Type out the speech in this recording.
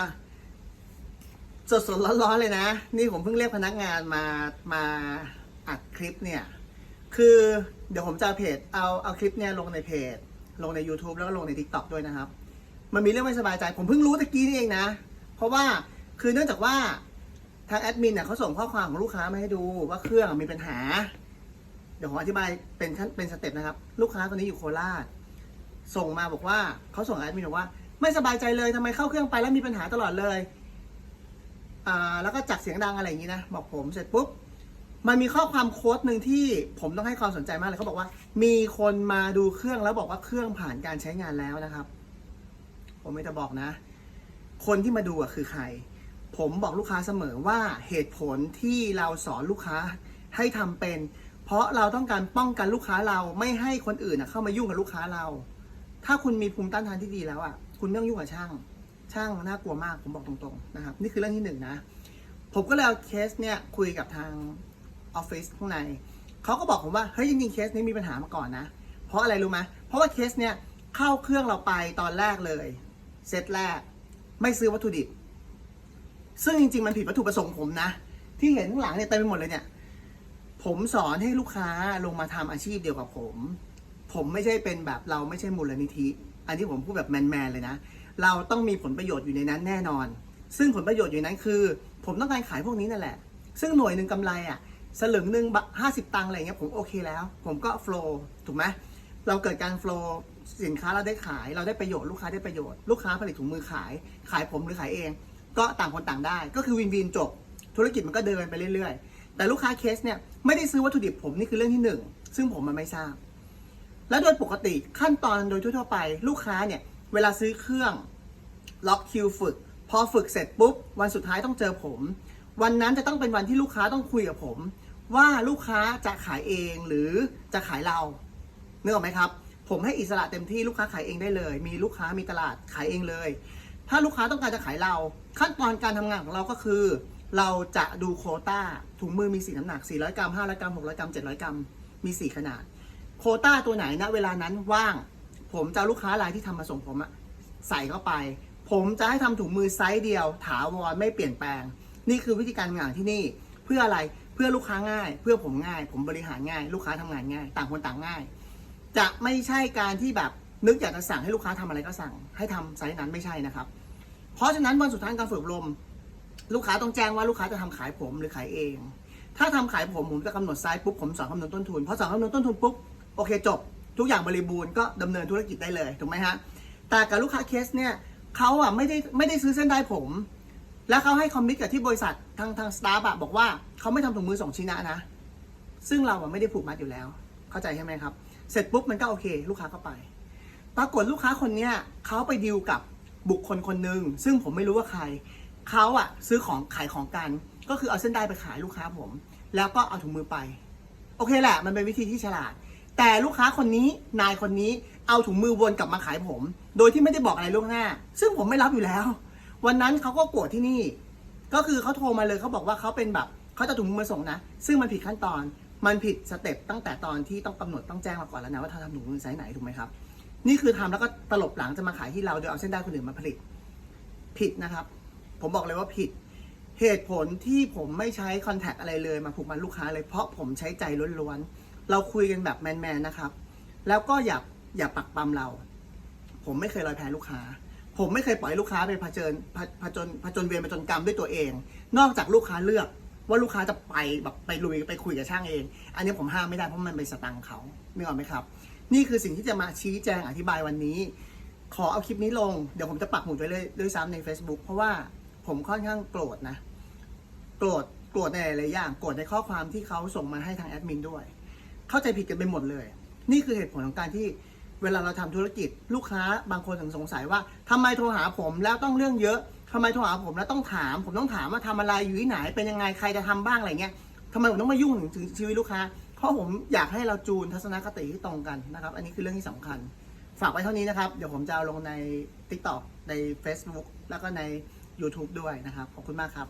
อะสดสดๆร้อนๆเลยนะ นี่ผมเพิ่งเรียกพนักงานมามาอัดคลิปเนี่ย คือเดี๋ยวผมจะเอาเพจเอาเอาคลิปเนี่ยลงในเพจ ลงใน YouTube แล้วก็ลงใน TikTok ด้วยนะครับ มันมีเรื่องไม่สบายใจ ผมเพิ่งรู้ตะกี้นี่เองนะ เพราะว่าคือเนื่องจากว่าทางแอดมินเนี่ยเขาส่งข้อความของลูกค้ามาให้ดูว่าเครื่องมีปัญหา เดี๋ยวผมอธิบายเป็นขั้นเป็นสเต็ปนะครับ ลูกค้าคนนี้อยู่โคราชส่งมาบอกว่าเขาส่งแอดมินบอกว่า ไม่สบายใจเลยทำไมเข้าเครื่องไปแล้วมีปัญหาตลอดเลยอ่าแล้วก็จัดเสียงดังอะไรอย่างนี้นะบอกผมเสร็จปุ๊บมันมีข้อความโค้ดหนึ่งที่ผมต้องให้ความสนใจมากเลยเขาบอกว่า มีคนมาดูเครื่องแล้วบอกว่าเครื่องผ่านการใช้งานแล้วนะครับ ผมไม่จะบอกนะ คนที่มาดูอะคือใคร ผมบอกลูกค้าเสมอว่าเหตุผลที่เราสอนลูกค้าให้ทำเป็น เพราะเราต้องการป้องกันลูกค้าเราไม่ให้คนอื่นอะเข้ามายุ่งกับลูกค้าเรา ถ้าคุณมีภูมิต้านทานที่ดีแล้วอะ คุณไม่ต้องยุ่งกับช่าง ช่างน่ากลัวมากผมบอกตรงๆนะครับ นี่คือเรื่องที่หนึ่งนะ ผมก็เลยเอาเคสเนี่ยคุยกับทางออฟฟิศข้างในเขาก็บอกผมว่าเฮ้ยจริงๆเคสนี้มีปัญหามาก่อนนะ เพราะอะไรรู้ไหมเพราะว่าเคสเนี่ยเข้าเครื่องเราไปตอนแรกเลยเซตแรก ไม่ซื้อวัตถุดิบ ซึ่งจริงๆมันผิดวัตถุประสงค์ผมนะ ที่เห็นข้างหลังเนี่ยเต็มไปหมดเลยเนี่ย ผมสอนให้ลูกค้าลงมาทำอาชีพเดียวกับผม ผมไม่ใช่เป็นแบบเราไม่ใช่มูลนิธิ อันที่ผมพูดแบบแมนๆเลยนะ เราต้องมีผลประโยชน์อยู่ในนั้นแน่นอน ซึ่งผลประโยชน์อยู่ในนั้นคือ ผมต้องการขายพวกนี้นั่นแหละ ซึ่งหน่วยหนึ่งกำไรอะสลึงหนึ่งห้าสิบตังค์อะไรเงี้ยผมโอเคแล้ว ผมก็โฟล์ถูกไหมเราเกิดการโฟล์สินค้าเราได้ขาย เราได้ประโยชน์ลูกค้าได้ประโยชน์ลูกค้าผลิตถุงมือขาย ขายผมหรือขายเอง ก็ต่างคนต่างได้ ก็คือวินวินจบ ธุรกิจมันก็เดินไปเรื่อยๆ แต่ลูกค้าเคสเนี่ยไม่ได้ซื้อวัตถุดิบผมนี่คือเรื่องที่หนึ่งซึ่งผมมันไม่ทราบ และโดยปกติขั้นตอนโดยทั่วๆไป ลูกค้าเนี่ย เวลาซื้อเครื่อง ล็อกคิวฝึก พอฝึกเสร็จปุ๊บ วันสุดท้ายต้องเจอผม วันนั้นจะต้องเป็นวันที่ลูกค้าต้องคุยกับผม ว่าลูกค้าจะขายเองหรือจะขายเราเนึกออกไหมครับ ผมให้อิสระเต็มที่ลูกค้าขายเองได้เลย มีลูกค้ามีตลาดขายเองเลย ถ้าลูกค้าต้องการจะขายเรา ขั้นตอนการทำงานของเราก็คือ เราจะดูโควต้าถุงมือมีสีน้ำหนัก400กรัม500กรัม600กรัม700กรัมมี 4 ขนาด โคต้าตัวไหนณเวลานั้นว่าง ผมจะลูกค้ารายที่ทำมาส่งผมอะใส่เข้าไป ผมจะให้ทำถุงมือไซส์เดียว ถาวรไม่เปลี่ยนแปลง นี่คือวิธีการงานที่นี่ เพื่ออะไรเพื่อลูกค้าง่าย เพื่อผมง่าย ผมบริหารง่าย ลูกค้าทำงานง่าย ต่างคนต่างง่าย จะไม่ใช่การที่แบบนึกอยากจะสั่งให้ลูกค้าทำอะไรก็สั่ง ให้ทำไซส์นั้นไม่ใช่นะครับ เพราะฉะนั้นวันสุดท้ายการฝึกอบรม ลูกค้าต้องแจ้งว่าลูกค้าจะทำขายผมหรือขายเองถ้าทำขายผมผมจะกำหนดไซส์ปุ๊บผมสอนคำนวณต้นทุนพอสอนคำนวณต้นทุนปุ๊บ โอเคจบ ทุกอย่างบริบูรณ์ก็ดำเนินธุรกิจได้เลยถูกไหมฮะแต่กับลูกค้าเคสเนี่ยเขาอะไม่ได้ไม่ได้ซื้อเส้นได้ผม แล้วเขาให้คอมมิตกับที่บริษัททางทางสตาฟอะบอกว่าเขาไม่ทำถุงมือสองชิ้นนะนะซึ่งเราอะไม่ได้ผูกมัดอยู่แล้ว เข้าใจใช่ไหมครับ เสร็จปุ๊บมันก็โอเค ลูกค้าก็ไป ปรากฏลูกค้าคนเนี้ยเขาไปดีลกับบุคคลคนหนึ่งซึ่งผมไม่รู้ว่าใครเขาอะซื้อของขายของกัน ก็คือเอาเส้นได้ไปขายลูกค้าผม แล้วก็เอาถุงมือไป โอเคแหละ มันเป็นวิธีที่ฉลาด แต่ลูกค้าคนนี้นายคนนี้เอาถุงมือวนกลับมาขายผม โดยที่ไม่ได้บอกอะไรล่วงหน้า ซึ่งผมไม่รับอยู่แล้ว วันนั้นเขาก็โกรธที่นี่ ก็คือเขาโทรมาเลยเขาบอกว่าเขาเป็นแบบเขาจะถุงมือมาส่งนะ ซึ่งมันผิดขั้นตอน มันผิดสเต็ปตั้งแต่ตอนที่ต้องกำหนดต้องแจ้งมาก่อนแล้วนะว่าถ้าทำถุงมือไซส์ไหนถูกไหมครับ นี่คือทำแล้วก็ตลบหลังจะมาขายที่เราโดยเอาเส้นได้คนอื่นมาผลิต ผิดนะครับ ผมบอกเลยว่าผิด เหตุผลที่ผมไม่ใช้คอนแทคอะไรเลยมาผูกมันลูกค้าเลยเพราะผมใช้ใจล้วนๆ เราคุยกันแบบแมนๆนะครับ แล้วก็อย่าอย่าปักปั๊มเรา ผมไม่เคยลอยแพ้ลูกค้า ผมไม่เคยปล่อยลูกค้าไปผจญผจญผจญเวรผจญกรรมด้วยตัวเอง นอกจากลูกค้าเลือกว่าลูกค้าจะไปแบบไปลุยไปคุยกับช่างเอง อันนี้ผมห้ามไม่ได้เพราะมันเป็นสตังค์เขาไม่ออกไหมครับ นี่คือสิ่งที่จะมาชี้แจงอธิบายวันนี้ ขอเอาคลิปนี้ลง เดี๋ยวผมจะปักหมุดไว้เลยด้วยซ้ำใน Facebook เพราะว่าผมค่อนข้างโกรธนะ โกรธโกรธในหลายอย่าง โกรธในข้อความที่เขาส่งมาให้ทางแอดมินด้วย เข้าใจผิดกันไปหมดเลย นี่คือเหตุผลของการที่เวลาเราทำธุรกิจ ลูกค้าบางคนถึงสงสัยว่าทำไมโทรหาผมแล้วต้องเรื่องเยอะทำไมโทรหาผมแล้วต้องถาม ผมต้องถามว่าทำอะไรอยู่ที่ไหนเป็นยังไงใครจะทำบ้างอะไรเงี้ยทำไมผมต้องมายุ่งถึงชีวิตลูกค้า เพราะผมอยากให้เราจูนทัศนคติที่ตรงกันนะครับ อันนี้คือเรื่องที่สำคัญ ฝากไว้เท่านี้นะครับ เดี๋ยวผมจะเอาลงใน TikTok ใน Facebook แล้วก็ใน YouTube ด้วยนะครับ ขอบคุณมากครับ